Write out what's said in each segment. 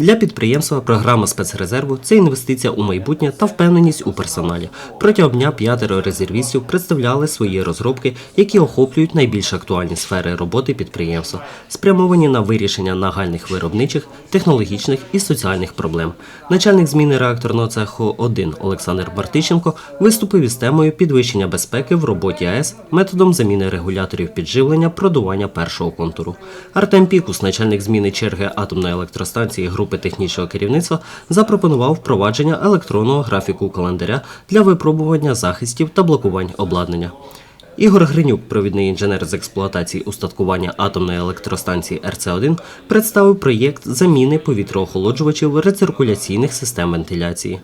Для підприємства програма спецрезерву це інвестиція у майбутнє та впевненість у персоналі. Протягом дня п'ятеро резервістів представляли свої розробки, які охоплюють найбільш актуальні сфери роботи підприємства, спрямовані на вирішення нагальних виробничих, технологічних і соціальних проблем. Начальник зміни реакторного цеху 1 Олександр Бартиченко виступив із темою підвищення безпеки в роботі АЕС методом заміни регуляторів підживлення продування першого контуру. Артем Пікус, начальник зміни черги атомної електростанції групи технічного керівництва, запропонував впровадження електронного графіку календаря для випробування захистів та блокувань обладнання. Ігор Гринюк, провідний інженер з експлуатації устаткування атомної електростанції РЦ-1, представив проєкт заміни повітроохолоджувачів рециркуляційних систем вентиляції.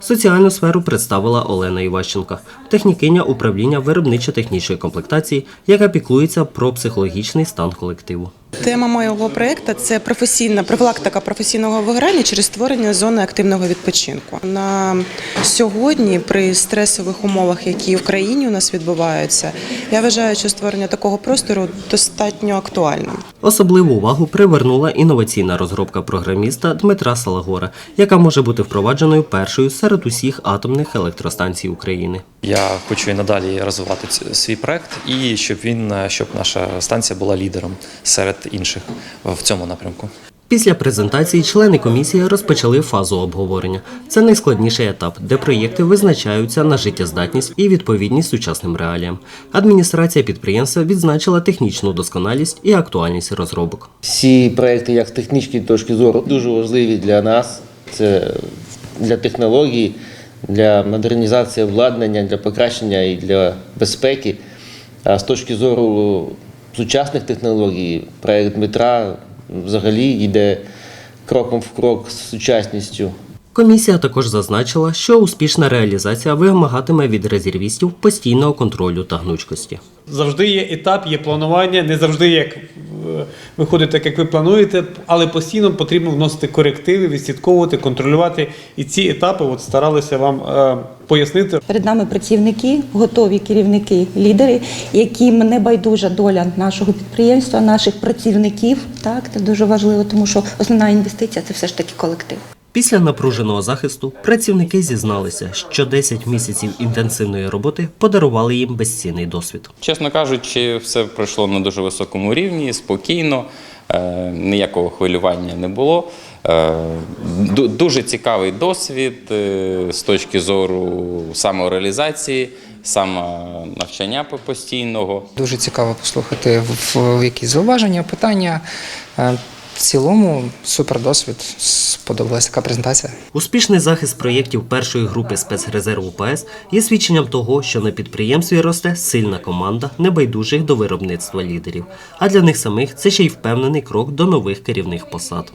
Соціальну сферу представила Олена Іващенко, технікиня управління виробничо-технічної комплектації, яка піклується про психологічний стан колективу. Тема моєго проєкту – це професійна профілактика професійного вигорання через створення зони активного відпочинку. На сьогодні, при стресових умовах, які в країні у нас відбуваються, я вважаю, що створення такого простору достатньо актуальним. Особливу увагу привернула інноваційна розробка програміста Дмитра Салагора, яка може бути впровадженою першою серед усіх атомних електростанцій України. Я хочу і надалі розвивати свій проект, і щоб він е, щоб наша станція була лідером серед інших в цьому напрямку. Після презентації члени комісії розпочали фазу обговорення. Це найскладніший етап, де проєкти визначаються на життєздатність і відповідність сучасним реаліям. Адміністрація підприємства відзначила технічну досконалість і актуальність розробок. Всі проекти, як з технічної точки зору, дуже важливі для нас. Це для технологій, для модернізації обладнання, для покращення і для безпеки. А з точки зору сучасних технологій, проект Дмитра взагалі йде кроком в крок з сучасністю. Комісія також зазначила, що успішна реалізація вимагатиме від резервістів постійного контролю та гнучкості. Завжди є етап, є планування, не завжди як виходить так, як ви плануєте, але постійно потрібно вносити корективи, відслідковувати, контролювати. І ці етапи от старалися вам е, пояснити. Перед нами працівники, готові керівники, лідери, яким не байдужа доля нашого підприємства, наших працівників. Так, це дуже важливо, тому що основна інвестиція це все ж таки колектив. Після напруженого захисту працівники зізналися, що 10 місяців інтенсивної роботи подарували їм безцінний досвід. Чесно кажучи, все пройшло на дуже високому рівні, спокійно, е, ніякого хвилювання не було. Е, Дуже цікавий досвід е, з точки зору самореалізації, самонавчання по- постійного. Дуже цікаво послухати в, в якісь зауваження, питання. В цілому супер досвід. Сподобалася така презентація. Успішний захист проєктів першої групи спецрезерву ПАЕС є свідченням того, що на підприємстві росте сильна команда небайдужих до виробництва лідерів. А для них самих це ще й впевнений крок до нових керівних посад.